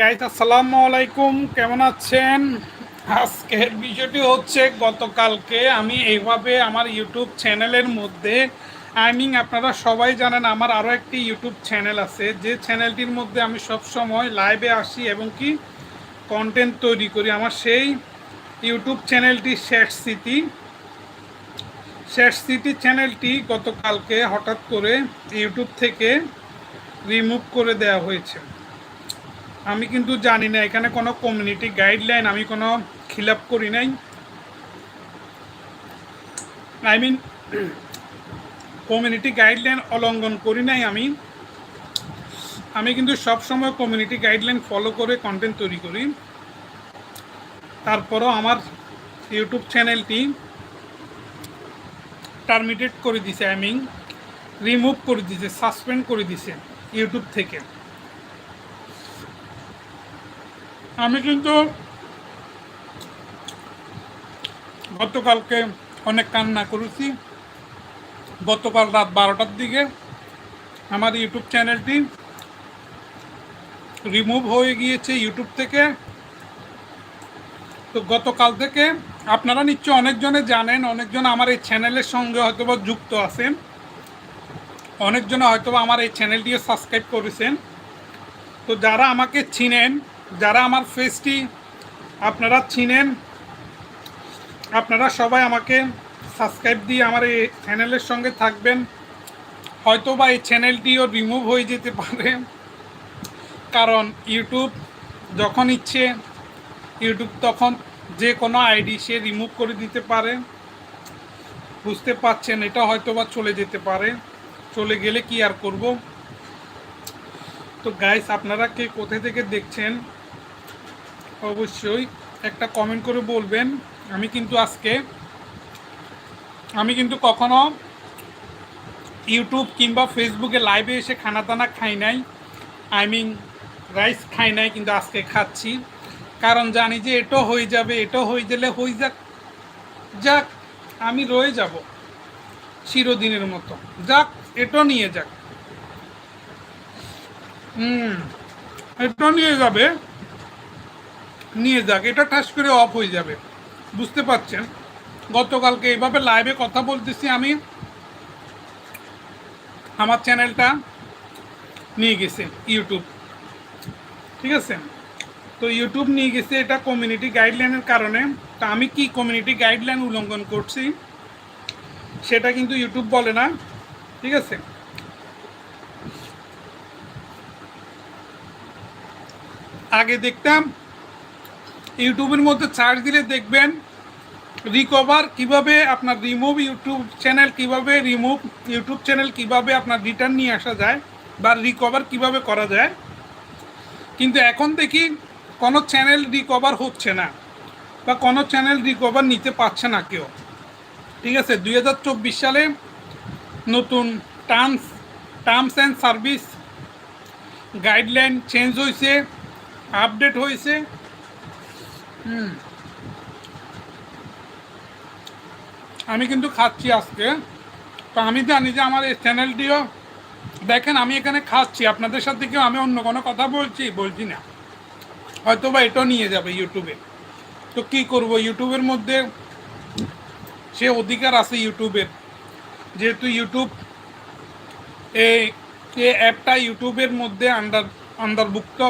Guys আসসালামু আলাইকুম। কেমন আছেন? আজকের বিষয়টি হচ্ছে গতকালকে। আমি এইভাবে আমার ইউটিউব চ্যানেলের মধ্যে আই মিন আপনারা সবাই জানেন আমার আরও একটি ইউটিউব চ্যানেল আছে। যে চ্যানেলটির মধ্যে আমি সব সময় লাইভে আসি এবং কি কন্টেন্ট তৈরি করি। আমার সেই ইউটিউব চ্যানেলটি শেষ স্মৃতি শেষ স্মৃতি চ্যানেলটি গতকালকে হঠাৎ করে ইউটিউব থেকে রিমুভ করে দেওয়া হয়েছে। আমি কিন্তু জানি না, এখানে কোনো কমিউনিটি গাইডলাইন আমি কোনো খিলাপ করি নাই। আই মিন কমিউনিটি গাইডলাইন অলঙ্ঘন করি নাই আমি। আমি কিন্তু সবসময় কমিউনিটি গাইডলাইন ফলো করে কন্টেন্ট তৈরি করি। তারপরও আমার ইউটিউব চ্যানেলটি টার্মিনেট করে দিছে আই মিন রিমুভ করে দিছে সাসপেন্ড করে দিছে ইউটিউব থেকে। আমি কিন্তু গতকালকে অনেক কান্না করেছি। গতকাল রাত বারোটার দিকে আমার ইউটিউব চ্যানেলটি রিমুভ হয়ে গিয়েছে ইউটিউব থেকে। তো গতকাল থেকে আপনারা নিশ্চয় অনেকজনে জানেন, অনেকজন আমার এই চ্যানেলের সঙ্গে হয়তোবা যুক্ত আছেন। অনেকজনে হয়তোবা আমার এই চ্যানেলটিও সাবস্ক্রাইব করেছেন। তো যারা আমাকে চিনেন যারা আমার ফেসটি আপনারা চিনেন, আপনারা সবাই আমাকে সাবস্ক্রাইব দিয়ে আমার এই চ্যানেলের সঙ্গে থাকবেন। হয়তো বা এই চ্যানেলটিও রিমুভ হয়ে যেতে পারে, কারণ ইউটিউব যখন ইচ্ছে ইউটিউব তখন যে কোনো আইডি সে রিমুভ করে দিতে পারে। বুঝতে পারছেন, এটা হয়তো বা চলে যেতে পারে। চলে গেলে কি আর করব? তো গাইস আপনারা কে কোথা থেকে দেখছেন? অবশ্যই একটা কমেন্ট করে বলবেন। আমি কিন্তু আজকে, আমি কিন্তু কখনো ইউটিউব কিংবা ফেসবুকে লাইভে এসে খানা দানা খাই নাই। আই মিন রাইস খাই নাই কিন্তু আজকে খাচ্ছি। কারণ জানি যে এটাও হয়ে যাবে এটাও হয়ে গেলে হয়ে যাক। যাক, আমি রয়ে যাব চিরদিনের মতো। যাক এটাও নিয়ে যাক। হুম, এটা নিয়ে যাবে। নিয়ে যাক, এটা ঠাস করে অফ হয়ে যাবে। বুঝতে পারছেন? গতকালকে এইভাবে লাইভে কথা বলতেছি আমি। আমার চ্যানেলটা নিয়ে গেছে ইউটিউব ঠিক আছে? তো ইউটিউব নিয়ে গেছে, এটা কমিউনিটি গাইডলাইনের কারণে। তা আমি কি কমিউনিটি গাইডলাইন উল্লঙ্ঘন করছি, সেটা কিন্তু ইউটিউব বলে না। ঠিক আছে? আগে দেখতাম ইউটিউবের মধ্যে চার্জ দিলে দেখবেন রিকভার কীভাবে আপনার রিমুভ ইউটিউব চ্যানেল কীভাবে রিমুভ ইউটিউব চ্যানেল কীভাবে আপনার রিটার্ন নিয়ে আসা যায় বা রিকভার কীভাবে করা যায়। কিন্তু এখন দেখি কোনো চ্যানেল রিকভার হচ্ছে না বা কোনো চ্যানেল রিকভার নিতে পারছে না কেউ। ঠিক আছে, দুই হাজার চব্বিশ সালে নতুন terms terms and service guideline change হয়েছে আপডেট হয়েছে আমি কিন্তু খাচ্ছি আজকে। তো আমি জানি যে আমার এই চ্যানেলটিও দেখেন আমি এখানে খাচ্ছি, আপনাদের সাথে কেউ, আমি অন্য কোনো কথা বলছি বলছি না। হয়তো বা এটাও নিয়ে যাবে ইউটিউবে তো কি করব ইউটিউবের মধ্যে সে অধিকার আছে ইউটিউবের যেহেতু ইউটিউব এই অ্যাপটা ইউটিউবের মধ্যে আন্ডার আন্ডারভুক্ত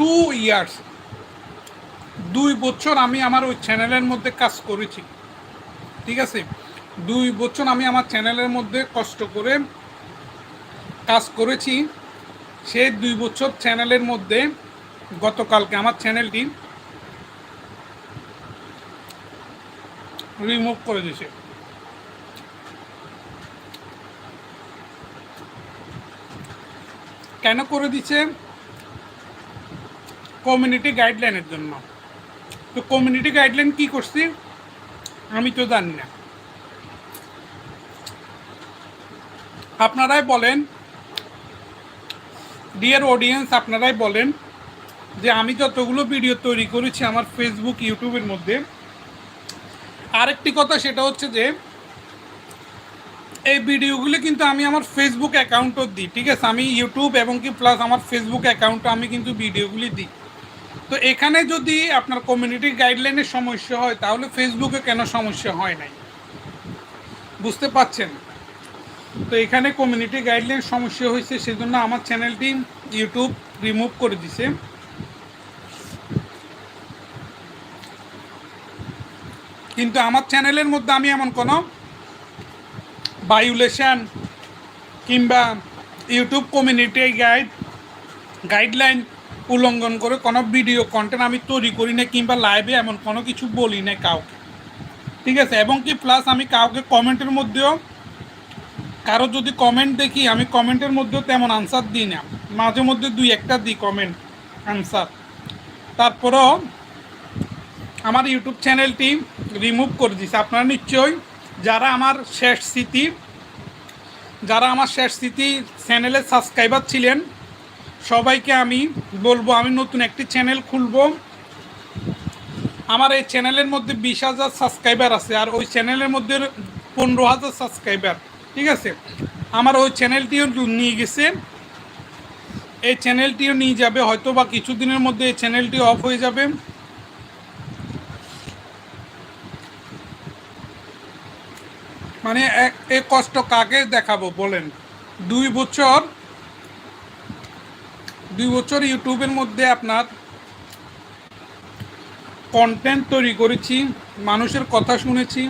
টু ইয়ার্স দুই বছর আমি আমার ওই চ্যানেলের মধ্যে কাজ করেছি। ঠিক আছে? দুই বছর আমি আমার চ্যানেলের মধ্যে কষ্ট করে কাজ করেছি। সে দুই বছর চ্যানেলের মধ্যে গতকালকে আমার চ্যানেলটি রিমুভ করে দিয়েছে। কেন করে দিচ্ছে কমিউনিটি গাইডলাইনের জন্য। তো কমিউনিটি গাইডলাইন কি করছি? আমি তো জানি না। আপনারাই বলেন ডিয়ার অডিয়েন্স আপনারাই বলেন যে আমি যতগুলো ভিডিও তৈরি করেছি আমার ফেসবুক ইউটিউবের মধ্যে, আরেকটি কথা সেটা হচ্ছে যে, এই ভিডিওগুলি কিন্তু আমি আমার ফেসবুক অ্যাকাউন্টও দিই, ঠিক আছে? আমি ইউটিউব এবং কি প্লাস আমার ফেসবুক অ্যাকাউন্টে আমি কিন্তু ভিডিওগুলি দিই। তো এখানে যদি আপনার কমিউনিটি গাইডলাইনের সমস্যা হয়, তাহলে ফেসবুকে কেন সমস্যা হয় নাই? বুঝতে পাচ্ছেন তো এখানে কমিউনিটি গাইডলাইন সমস্যা হয়েছে, সেজন্য আমার চ্যানেলটি ইউটিউব রিমুভ করে দিছে। কিন্তু আমার চ্যানেলের মধ্যে আমি এমন কোনো ভায়োলেশন কিংবা ইউটিউব কমিউনিটি গাইড গাইডলাইন উল্লঙ্ঘন করে কোনো ভিডিও কন্টেন্ট আমি তৈরি করি না কিংবা লাইভে এমন কোনো কিছু বলি না কাউকে। ঠিক আছে? এবং কি প্লাস আমি কাউকে কমেন্টের মধ্যেও কারও যদি কমেন্ট দেখি, আমি কমেন্টের মধ্যেও তেমন আনসার দিই না। মাঝে মধ্যে দুই একটা দিই কমেন্ট আনসার তারপরেও আমার ইউটিউব চ্যানেলটি রিমুভ করে দিছে। আপনারা নিশ্চয়ই যারা আমার শেষ স্মৃতি, যারা আমার শেষ স্মৃতি চ্যানেলে সাবস্ক্রাইবার ছিলেন সবাইকে আমি বলব, আমি নতুন একটি চ্যানেল খুলবো। আমার এই চ্যানেলের মধ্যে বিশ হাজার সাবস্ক্রাইবার আছে, আর ওই চ্যানেলের মধ্যে পনেরো হাজার সাবস্ক্রাইবার ঠিক আছে? আমার ওই চ্যানেলটিও নিয়ে গেছে। এই চ্যানেলটিও নিয়ে যাবে হয়তো বা কিছুদিনের মধ্যে এই চ্যানেলটি অফ হয়ে যাবে। মানে এ কষ্ট কাকে দেখাবো বলেন? দুই বছর দুই বছর ইউটিউবের মধ্যে আপনার কন্টেন্ট তৈরি করেছি, মানুষের কথা শুনেছি,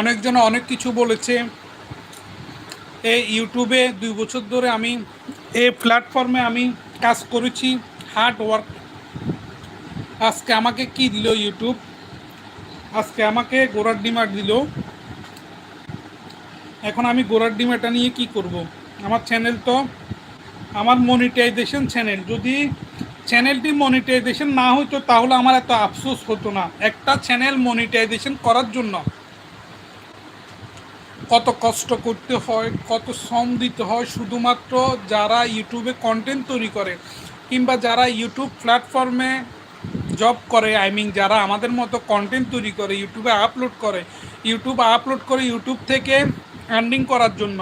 অনেকজন অনেক কিছু বলেছে। এই ইউটিউবে দুই বছর ধরে আমি এই প্ল্যাটফর্মে আমি কাজ করেছি হার্ড ওয়ার্ক আজকে আমাকে কি দিল ইউটিউব? আজকে আমাকে গোড়ার ডিমার দিল। এখন আমি গোড়ার ডিমাটা নিয়ে কি করব। আমার চ্যানেল তো আমার মনিটাইজেশন চ্যানেল যদি চ্যানেলটি মনিটাইজেশন না হতো তাহলে আমার এত আফসোস হতো না। একটা চ্যানেল মনিটাইজেশন করার জন্য কত কষ্ট করতে হয়, কত শ্রম দিতে হয়, শুধুমাত্র যারা ইউটিউবে কন্টেন্ট তৈরি করে কিংবা যারা ইউটিউব প্ল্যাটফর্মে জব করে আই মিন যারা আমাদের মতো কন্টেন্ট তৈরি করে ইউটিউবে আপলোড করে ইউটিউবে আপলোড করে ইউটিউব থেকে আর্নিং করার জন্য।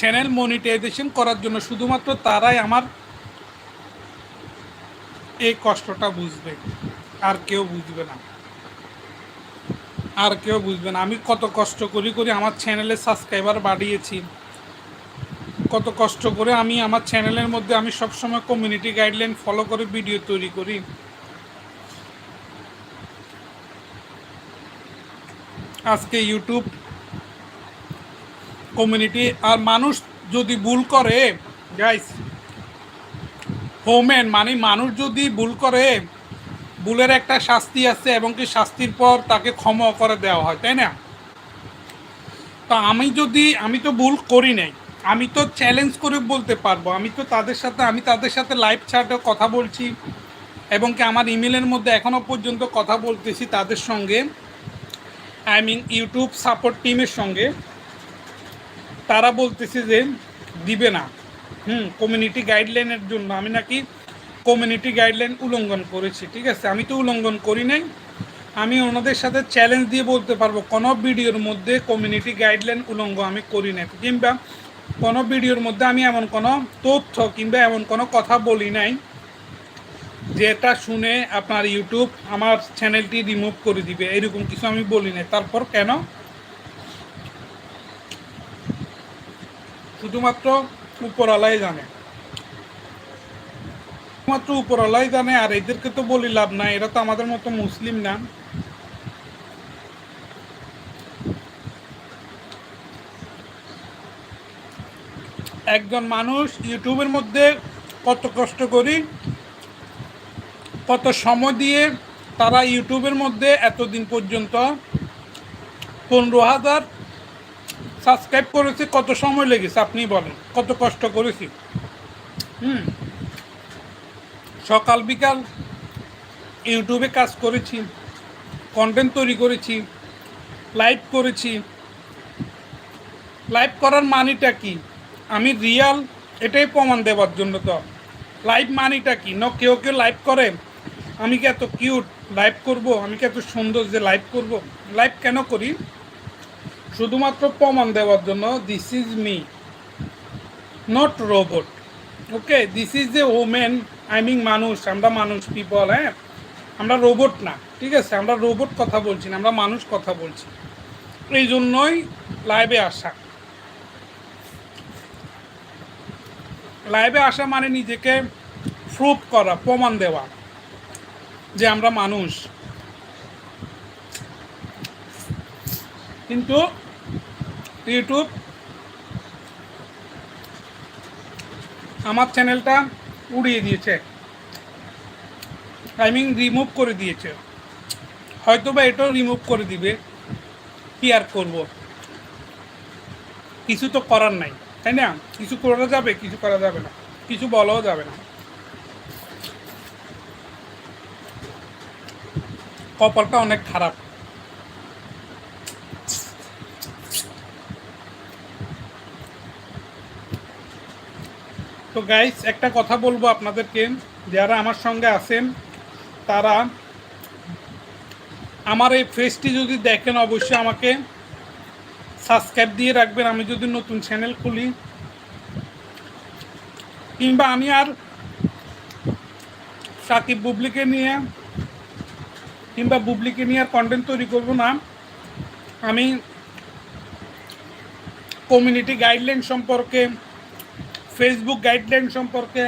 চ্যানেল মনিটাইজেশন করার জন্য শুধুমাত্র তারাই আমার এই কষ্টটা বুঝবে। আর কেউ বুঝবে না। আর কেউ বুঝবে না। আমি কত কষ্ট করি করি আমার চ্যানেলে সাবস্ক্রাইবার বাড়িয়েছি। কত কষ্ট করে আমি আমার চ্যানেলের মধ্যে আমি সবসময় কমিউনিটি গাইডলাইন ফলো করে ভিডিও তৈরি করি। আজকে ইউটিউব কমিউনিটি আর মানুষ যদি ভুল করে গাইস হোমেন মানে মানুষ যদি ভুল করে, ভুলের একটা শাস্তি আছে এবং কি শাস্তির পর তাকে ক্ষমা করে দেওয়া হয়, তাই না? তা আমি যদি, আমি তো ভুল করি নাই, আমি তো চ্যালেঞ্জ করে বলতে পারব, আমি তো তাদের সাথে, আমি তাদের সাথে লাইভ চ্যাটে কথা বলছি, এবং কি আমার ইমেলের মধ্যে এখনও পর্যন্ত কথা বলতেছি তাদের সঙ্গে আই মিন ইউটিউব সাপোর্ট টিমের সঙ্গে তারা বলতেছে যে দিবে না। হুম কমিউনিটি গাইডলাইনের জন্য। আমি নাকি কমিউনিটি গাইডলাইন উল্লঙ্ঘন করেছি, ঠিক আছে? আমি তো উল্লঙ্ঘন করি নাই। আমি ওনাদের সাথে চ্যালেঞ্জ দিয়ে বলতে পারব, কোনো ভিডিওর মধ্যে কমিউনিটি গাইডলাইন উল্লঙ্ঘন আমি করি নাই। কিংবা কোনো ভিডিওর মধ্যে আমি এমন কোনো তথ্য কিংবা এমন কোনো কথা বলি নাই, যেটা শুনে আপনার ইউটিউব আমার চ্যানেলটি রিমুভ করে দিবে। এরকম কিছু আমি বলি নাই। তারপর কেন? শুধুমাত্র উপরালাই জানে। শুধুমাত্র উপরালাই জানে আর এদেরকে তো বলি লাভ নাই, এরা তো আমাদের মতো মুসলিম না। একজন মানুষ ইউটিউবের মধ্যে কত কষ্ট করি, কত সময় দিয়ে তারা ইউটিউবের মধ্যে এতদিন পর্যন্ত পনেরো হাজার সাবস্ক্রাইব করেছি, কত সময় লেগেছে আপনি বলেন, কত কষ্ট করেছি। হুম। সকাল বিকাল ইউটিউবে কাজ করেছি কন্টেন্ট তৈরি করেছি লাইভ করেছি। লাইভ করার মানিটা কি? আমি রিয়াল এটাই প্রমাণ দেওয়ার জন্য তো। লাইভ মানিটা কি? ন, কেউ কেউ লাইভ করে, আমি কি এত কিউট লাইভ করব? আমি কি এত সুন্দর যে লাইভ করব? লাইভ কেন করি? শুধুমাত্র প্রমাণ দেওয়ার জন্য this is me not robot okay this is a women I mean মানুষ, আমরা মানুষ পিপল হ্যাঁ? আমরা রোবট না, ঠিক আছে? আমরা রোবট কথা বলছি না, আমরা মানুষ কথা বলছি। এই জন্যই লাইভে আসা। লাইভে আসা মানে নিজেকে প্রুভ করা, প্রমাণ দেওয়া যে আমরা মানুষ। কিন্তু ইউটিউব। আমার চ্যানেলটা উড়িয়ে দিয়েছে। আই মিন রিমুভ করে দিয়েছে। হয়তো বা এটাও রিমুভ করে দিবে। কি আর করব? কিছু তো করার নাই, তাই না? কিছু করা যাবে, কিছু করা যাবে না। কিছু বলাও যাবে না। কপালটা অনেক খারাপ। তো গাইস একটা কথা বলব আপনাদেরকে। যারা আমার সঙ্গে আছেন, তারা আমার এই ফেসটি যদি দেখেন, অবশ্যই আমাকে সাবস্ক্রাইব দিয়ে রাখবেন। আমি যদি নতুন চ্যানেল খুলি, কিংবা আমি আর সাকিব বুবলিকে নিয়ে, কিংবা বুবলিকে নিয়ে আর কন্টেন্ট তৈরি করব না। আমি কমিউনিটি গাইডলাইন সম্পর্কে ফেসবুক গাইডলাইন সম্পর্কে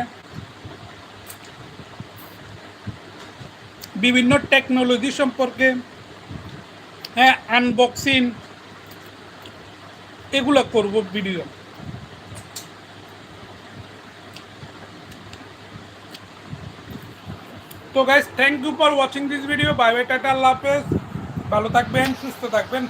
বিভিন্ন টেকনোলজি সম্পর্কে হ্যাঁ আনবক্সিং এগুলো করব ভিডিও তো guys thank you for watching this video bye bye tata আল্লাহ হাফেজ। ভালো থাকবেন, সুস্থ থাকবেন।